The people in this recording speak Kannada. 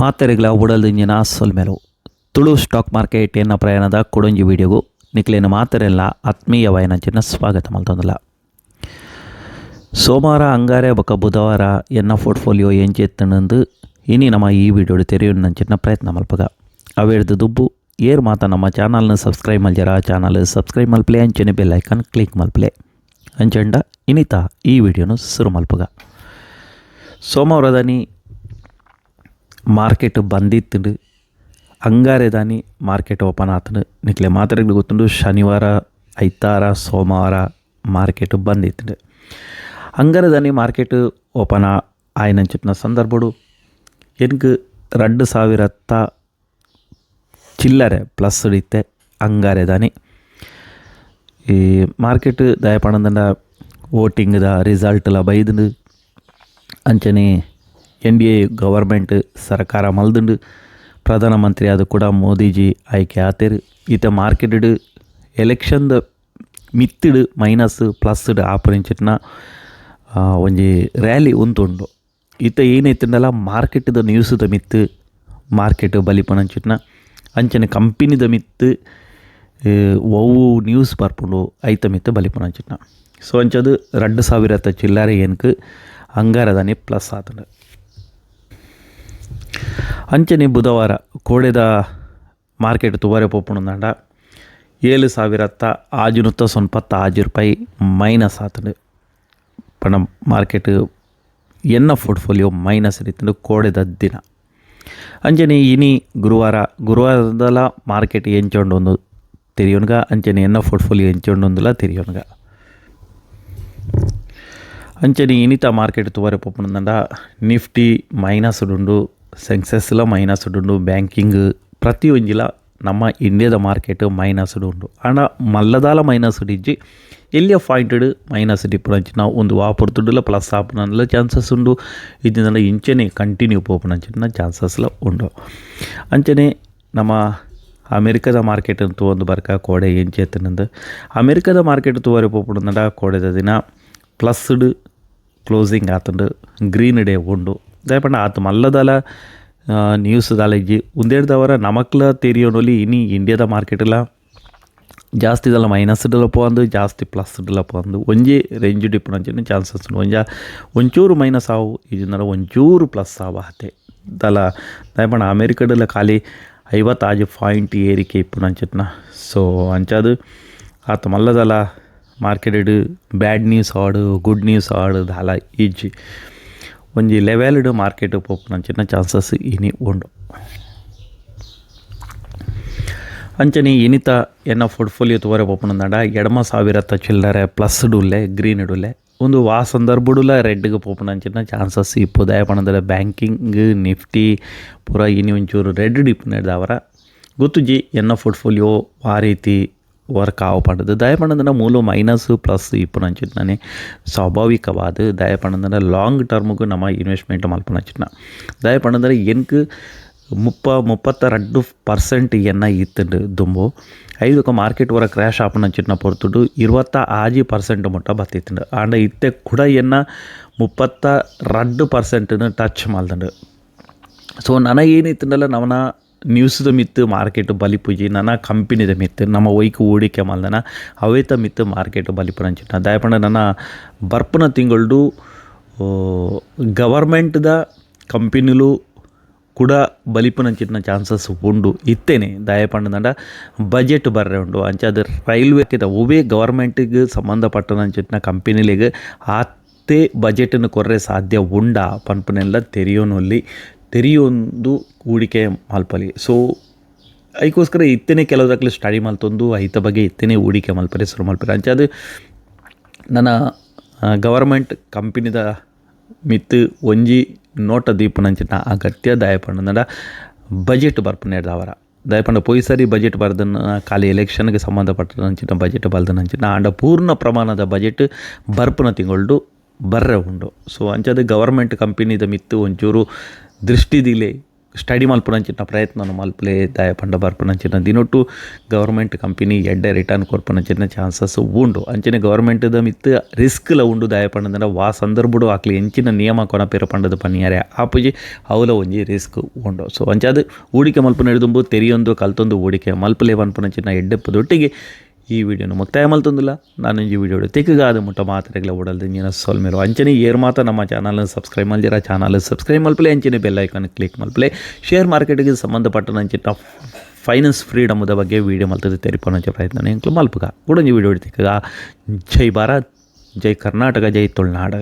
ಮಾತೆರೆಗ್ಲ ಉಡಲ್ದಿಂಜಿನ ಸೊಲ್ಮೆಲು ತುಳು ಸ್ಟಾಕ್ ಮಾರ್ಕೆಟ್ ಎನ್ನ ಪ್ರಯಾಣದ ಕೊಡೊಂಜಿ ವಿಡಿಯೋಗು. ಮಾತರೆಲ್ಲ ಮಾತೆರೆಲ್ಲ ಆತ್ಮೀಯವಾಯನಂಚಿನ ಸ್ವಾಗತ ಮಲ್ತೊಂದಲ್ಲ ಸೋಮವಾರ ಅಂಗಾರೆ, ಬೊಕ ಬುಧವಾರ ಎನ್ನ ಪೋರ್ಟ್ಫೋಲಿಯೋ ಎಂಚೆತ್ತನಂದು ಇನಿ ನಮ್ಮ ಈ ವಿಡಿಯೋಡು ತೆರೆಯುವಂಚಿನ ಪ್ರಯತ್ನ ಮಲ್ಪಗ. ಅವೇಡ್ದು ದುಬ್ಬು, ಏರ್ ಮಾತ ನಮ್ಮ ಚಾನಲ್ನ ಸಬ್ಸ್ಕ್ರೈಬ್ ಮಲ್ಜರ ಚಾನಲ್ ಸಬ್ಸ್ಕ್ರೈಬ್ ಮಲ್ಪಲೆ ಅಂಚನೆ ಬೆಲ್ ಐಕಾನ್ ಕ್ಲಿಕ್ ಮಲ್ಪಲೆ. ಅಂಚಂಡ ಇನಿತ ಈ ವಿಡಿಯೋನು ಶುರು ಮಲ್ಪಗ. ಸೋಮವಾರದನಿ ಮಾರ್ಕೆಟ್ ಬಂದಿತ್ತು ಹಂಗಾರೇದಾನಿ ಮಾರ್ಕೆಟ್ ಓಪನ್ ಆತನು ನಿಕ್ಲೆ ಮಾತ್ರೆಗಳು ಗೊತ್ತುಂಡು, ಶನಿವಾರ, ಐತಾರ, ಸೋಮವಾರ ಮಾರ್ಕೆಟ್ ಹಂಗಾರೆ ದಾನಿ ಮಾರ್ಕೆಟ್ ಓಪನ್ ಆಯ್ನಂಚಿನ ಸಂದರ್ಭಡು, ಎನ್ಕ್ ಎರಡು ಸಾವಿರತ್ತ ಚಿಲ್ಲರೆ ಪ್ಲಸ್ ಹಿಡಿತೆ ಅಂಗಾರೆದಾನಿ ಈ ಮಾರ್ಕೆಟ್ ದಯಪಣದಂಡ ವೋಟಿಂಗ್ದ ರಿಸಲ್ಟ್ಲ ಬೈದು ಅಂಚನೆ ಎನ್ ಡಿ ಎ ಗವರ್ಮೆಂಟ್ ಸರ್ಕಾರ ಮಲ್ದುಂಡು ಪ್ರಧಾನಮಂತ್ರಿ ಅದು ಕೂಡ ಮೋದಿಜಿ ಆಯ್ಕೆ ಆತೇರು ಈತ ಮಾರ್ಕೆಟ್ ಎಲೆಕ್ಷನ್ದ ಮಿತ್ತಿಡ್ ಮೈನಸ್ ಪ್ಲಸ್ ಆಪರಿಂಚಿನ ಒಂಜಿ ರ್ಯಾಲಿ ಉಂತುಂಡು ಈತ ಏನೈತಂಡಲ್ಲ ಮಾರ್ಕೆಟ್ದ ನ್ಯೂಸ್ದ ಮಿತ್ತು ಮಾರ್ಕೆಟ್ ಬಲಿಪನಂಚಿನ ಅಂಚನೆ ಕಂಪನಿದ ಮಿತ್ತು ಒವು ನ್ಯೂಸ್ ಬರ್ಪುಂಡು ಐತ ಮಿತ್ತು ಬಲಿಪನಂಚಿನ ಸೊ ಅಂಚದು ಎರಡು ಸಾವಿರತ್ತ ಚಿಲ್ಲರೆ ಏನಕ್ಕೆ ಅಂಗಾರದಾನಿ ಪ್ಲಸ್ ಆತಂಡು ಅಂಚನೆ ಬುಧವಾರ ಕೋಡೆದ ಮಾರ್ಕೆಟ್ ತುವರೆ ಪೋಪುಣಂದಾಂಡ ಏಳು ಸಾವಿರತ್ತ ಆಜುನುತ್ತ ಸೊನ್ಪತ್ತ ಆಜು ರೂಪಾಯಿ ಮೈನಸ್ ಆತಂಡು ಪಣ ಮಾರ್ಕೆಟ್ ಎನ್ನ ಪೋರ್ಟ್ಫೋಲಿಯೋ ಮೈನಸ್ ಇತ್ತು ಕೋಡೆದ ದಿನ ಅಂಚನೆ ಇನಿ ಗುರುವಾರ ಗುರುವಾರದಲ ಮಾರ್ಕೆಟ್ ಎಂಚೊಂಡು ಒಂದು ತೆರಿಯೋನ್ಗ ಅಂಚನೆ ಎನ್ನ ಪೋರ್ಟ್ಫೋಲಿಯೋ ಎಂಚೊಂಡು ಒಂದಲ್ಲ ತೆರಿಯೋನ್ಗ ಅಂಚನೆ ಇನಿತ ಮಾರ್ಕೆಟ್ ತುವರೆ ಪೋಪುಣಂದಾಂಡ ನಿಫ್ಟಿ ಮೈನಸ್ ಉಂಡು ಸೆನ್ಸೆಸ್ಲ ಮೈನಸ್ ಉಂಡು ಬ್ಯಾಂಕಿಂಗ್ ಪ್ರತಿಯೊಂಜಿಲ ನಮ್ಮ ಇಂಡಿಯಾದ ಮಾರ್ಕೆಟ್ ಮೈನಸ್ ಉಂಡು ಆಂಡ ಮಲ್ಲದಾಲ ಮೈನಸ್ ಇಜ್ಜಿ ಎಲ್ಲಿಯ ಪಾಯಿಂಟೆಡ್ ಮೈನಸ್ ಡಿಪ್ಪುನಂಚಿನ ಒಂದು ವಾಪುರ್ತುಡುಲ ಪ್ಲಸ್ ಆಪುನಲ್ಲ ಚಾನ್ಸಸ್ ಉಂಡು ಇದನ್ನ ಇಂಚನೆ ಕಂಟಿನ್ಯೂ ಪೋಪುನಂಚಿನ ಚಾನ್ಸಸ್ಲ ಉಂಡು ಅಂಚನೆ ನಮ್ಮ ಅಮೆರಿಕದ ಮಾರ್ಕೆಟ್ ಅಂತೂ ಒಂದು ಬರ್ಕ ಕೋಡೆ ಎಂಚೆತ್ತನಂದು ಅಮೆರಿಕದ ಮಾರ್ಕೆಟ್ ತೂವರೆ ಪೋಪುನಂದ ಕೋಡೆದ ದಿನ ಪ್ಲಸ್ಡ್ ಕ್ಲೋಸಿಂಗ್ ಆತಂಡು ಗ್ರೀನ್ ಡೇ ಉಂಡು ದಯಪಂಡ ಆತು ಮಲ್ಲದಲ ನ್ಯೂಸ್ ದಾಲ ಇಜ್ಜಿ ಉಂದೇಡ್ದವರ ನಮಕ್ಲ ತೆರಿಯೋನೊಲಿ ಇನಿ ಇಂಡಿಯಾದ ಮಾರ್ಕೆಟ್ಲ ಜಾಸ್ತಿ ಇದಲ್ಲ ಮೈನಸ್ ಇಡಲ ಪೋಂದು ಜಾಸ್ತಿ ಪ್ಲಸ್ ಇಡಲ ಪೋಂದು ಒಂಜಿ ರೇಂಜ್ ಡಿಪ್ಪುನಂಚಿನ ಚಾನ್ಸಸ್ ಉಂಡು ಒಂಜ, ಒಂಚೂರು ಮೈನಸ್ ಆವು ಇದನ್ನ ಒಂಚೂರು ಪ್ಲಸ್ ಆವ ಹತೆ ದಲ ದಯಪಂಡ ಅಮೆರಿಕಡಲ್ಲ ಖಾಲಿ ಐವತ್ತು ಆಜು ಪಾಯಿಂಟ್ ಏರಿಕೆ ಇಪ್ಪುನಂಚಿನ ಸೊ ಅಂಚದು ಆತ ಮಲ್ಲದಲ ಮಾರ್ಕೆಟ್ ಬ್ಯಾಡ್ ನ್ಯೂಸ್ ಆಡು ಗುಡ್ ನ್ಯೂಸ್ ಆಡು, ದಾಲ ಈಜಿ. ಒಂಜಿ ಲೆವೆಲ್ಡ್ ಮಾರ್ಕೆಟ್ ಪೋಪುನಂಚಿನ ಚಾನ್ಸಸ್ ಇನಿ ಉಂಡು ಅಂಚನೆ ಇನಿತ ಎನ್ನ ಪೋರ್ಟ್ಫೋಲಿಯೋ ತೋರೆ ಪೋಪುನಂದಾಂಡ ಎಡಮ ಸಾವಿರತ್ತ ಚಿಲ್ಲರೆ ಪ್ಲಸ್ ಡುಲ್ಲೆ ಗ್ರೀನ್ ಇಡುಲ್ಲೆ ಒಂದು ವಾ ಸಂದರ್ಭಡುಲ ರೆಡ್ಗೆ ಪೋಪುನಂಚಿನ ಚಾನ್ಸಸ್ ಇಪ್ಪು ದಯಪಣದ ಬ್ಯಾಂಕಿಂಗ್ ನಿಫ್ಟಿ ಪೂರ ಇನಿ ಒಂಚೂರು ರೆಡ್ ಡಿಪ್ ನಡೆದವರ ಗೊತ್ತುಜಿ ಎನ್ನ ಪೋರ್ಟ್ಫೋಲಿಯೋ ಆ ರೀತಿ వర్క్ ఆవపడదు దయపడందన మూలు ಮೈನಸ್ ಪ್ಲಸ್ ఇప్పుడు ಅಂಚಿಟ್ನೇ ಸ್ವಾಭಾವಿಕವಾದ ದಯಪಡಂದ್ರೆ ಲಾಂಗ್ ಟರ್ಮ್ಗೂ ನಮ್ಮ ಇನ್ವೆಸ್ಟ್ಮೆಂಟ್ ಮಲ್ಪನ ಅಂಚಿಟ್ನ ದಯಪಡಂದ್ರೆ ಎನ್ಕು ಮುಪ್ಪ ಮುಪ್ಪತ್ತ ರೆಂಡು ಪರ್ಸೆಂಟ್ ಎನ್ನ ಇತ್ತುಂಡು ದುಂಬು ಐದಕ್ಕ ಮಾರ್ಕೆಟ್ ವರ ಕ್ರ್ಯಾಶ್ ಆಪನ್ ಅಂಚಿಟ್ನ ಪೊರ್ತುಡು ಇರುವತ್ತ ಆಜಿ ಪರ್ಸೆಂಟ್ ಮುಟ್ಟ ಬತ್ತಿತ್ತುಂಡು ಆಂಡ ಇತ್ತೆ ಕೂಡ ಎನ್ನ ಮುಪ್ಪತ್ತ ರೆಂಡು ಪರ್ಸೆಂಟ್ನ ಟಚ್ ಮಲ್ದುಂಡು ಸೊ ನನಗೇನಿತ್ತುಂಡಲ್ಲ ನವನ ನ್ಯೂಸ್ದ ಮಿತ್ತು, ಮಾರ್ಕೆಟ್ ಬಲಿಪುಜಿ, ನನ್ನ ಕಂಪನಿದ ಮಿತ್ತು, ನಮ್ಮ ಒಯ್ಕು ಹೂಡಿಕೆ ಮಲ್ದನ ಅವೇತ ಮಿತ್ತು, ಮಾರ್ಕೆಟ್ ಬಲಿಪುನಂಚಿನ ದಯಪಂಡ ನನ್ನ ಬರ್ಪನ ತಿಂಗಳು ಗವರ್ಮೆಂಟ್ದ ಕಂಪನಿಲು ಕೂಡ ಬಲಿಪುನಂಚಿನ ಚಾನ್ಸಸ್ ಉಂಡು. ಇತ್ತೇನೆ ದಯಪಂಡದಂಡ ಬಜೆಟ್ ಬರ್ರೆ ಉಂಡು. ಅಂಚೆ ಅದು ರೈಲ್ವೆ ಒವೇ ಗವರ್ಮೆಂಟಿಗೆ ಸಂಬಂಧಪಟ್ಟನಂಚಿನ ಕಂಪನಿಲಿಗೆ ಆತೆ ಬಜೆಟನ್ನು ಕೊರ್ರೆ ಸಾಧ್ಯ ಉಂಡ ಪನ್ಪನೆಲ್ಲ ತೆರೆಯೋನಲ್ಲಿ. ತೆರೆಯೊಂದು ಹೂಡಿಕೆ ಮಾಲ್ಪಲಿ ಸೊ ಅದಕ್ಕೋಸ್ಕರ ಇತ್ತೇನೆ ಕೆಲವುದಕ್ಲೆ ಸ್ಟಡಿ ಮಾಲ್ತೊಂದು, ಐತ ಬಗ್ಗೆ ಇತ್ತೇನೆ ಹೂಡಿಕೆ ಮಲ್ಪರೆ ಶುರು ಅಂಚೆ ಅದು ನನ್ನ ಗವರ್ಮೆಂಟ್ ಕಂಪನಿದ ಮಿತ್ತು ಒಂಜಿ ನೋಟ ದೀಪನಂಚಿನ ಅಗತ್ಯ ದಯಪಂಡ ಬಜೆಟ್ ಬರ್ಪನೇರ್ದವರ ದಯಪಂಡ ಪೊಯ್ ಸರಿ ಬಜೆಟ್ ಬರ್ದನ ಖಾಲಿ ಎಲೆಕ್ಷನ್ಗೆ ಸಂಬಂಧಪಟ್ಟನಂಚಿನ ಬಜೆಟ್ ಬರ್ದನಂಚಿನ ಆಂಡ ಪೂರ್ಣ ಪ್ರಮಾಣದ ಬಜೆಟ್ ಬರ್ಪನ ತಿಂಗಳು ಬರ್ರೆ ಉಂಡು. ಸೊ ಅಂಚದ ಗವರ್ಮೆಂಟ್ ಕಂಪನಿದ ಮಿತ್ತು ಒಂಚೂರು ದೃಷ್ಟಿದಿಲೆ ಸ್ಟಡಿ ಮಲ್ಪುನಂಚಿನ ಪ್ರಯತ್ನ ಮಲ್ಪಲೆ, ದಾಯ ಪಂಡ ಬರ್ಪುನಂಚಿನ ದಿನೊಟ್ಟು ಗವರ್ಮೆಂಟ್ ಕಂಪನಿ ಎಡ್ಡೆ ರಿಟರ್ನ್ ಕೊರ್ಪುನಂಚಿನ ಚಾನ್ಸಸ್ ಉಂಡು. ಅಂಚನೆ ಗೌರ್ಮೆಂಟ್ದ ಮಿತ್ ರಿಸ್ಕ್ಲ ಉಂಡು ದಾಯ ಪಂಡದ ವಾ ಸಂದರ್ಭಡು ಆಕ್ಲಿ ಎಂಚಿನ ನಿಯಮ ಕೊನ ಪೇರ ಪಂಡದ ಪನಿಯಾರೆ. ಆಪುಜಿ ಅವಲ ಒಂಜಿ ರಿಸ್ಕ್ ಉಂಡು. ಸೊ ಅಂಚಾದ ಹೂಡಿಕೆ ಮಲ್ಪನ ಹಿಡಿದುಂಬು ತೆರಿಯೊಂದು ಕಲ್ತೊಂದು ಹೂಡಿಕೆ ಮಲ್ಪಲೆ ಪನ್ಪುನಂಚಿನ ಎಡ್ಡೆಪ್ಪದೊಟ್ಟಿಗೆ ಈ ವಿಡಿಯೋನ ಮುಕ್ತಾಯ ಮಲ್ತೊಂದಿಲ್ಲ ನಾನು ಈ ವಿಡಿಯೋ ತಿಕ್ಕಗಾದ ಮುಟ್ಟ ಮಾತ್ರೆಗಳ ಓಡಲ್ದು ಇಂಜಿನ ಸೋಲ್ಮೇರು ಅಂಚನೆ ಏರ್ ಮಾತ ನಮ್ಮ ಚಾನಲ್ ಸಬ್ಸ್ಕ್ರೈಬ್ ಮಲ್ದಿರ ಚಾನಲ್ ಸಬ್ಸ್ಕ್ರೈಬ್ ಮಲ್ಪಲೆ ಅಂಚನೆ ಬೆಲ್ ಐಕಾನ್ ಕ್ಲಿಕ್ ಮಲ್ಪಲೆ ಶೇರ್ ಮಾರ್ಕೆಟ್ಗೆ ಸಂಬಂಧಪಟ್ಟ ಅಂಚಿನ ಫೈನಾನ್ಸ್ ಫ್ರೀಡಮದ ಬಗ್ಗೆ ವಿಡಿಯೋ ಮಲ್ತದ ತೆರಿಪೋನಂಚ ಪ್ರಯತ್ನ ಎಂಕ್ಲು ಮಲ್ಪಗ ಕೂಡ ಈ ವಿಡಿಯೋ ತಿಕ್ಕಗ ಜೈ ಭಾರತ್ ಜೈ ಕರ್ನಾಟಕ ಜೈ ತುಳುನಾಡು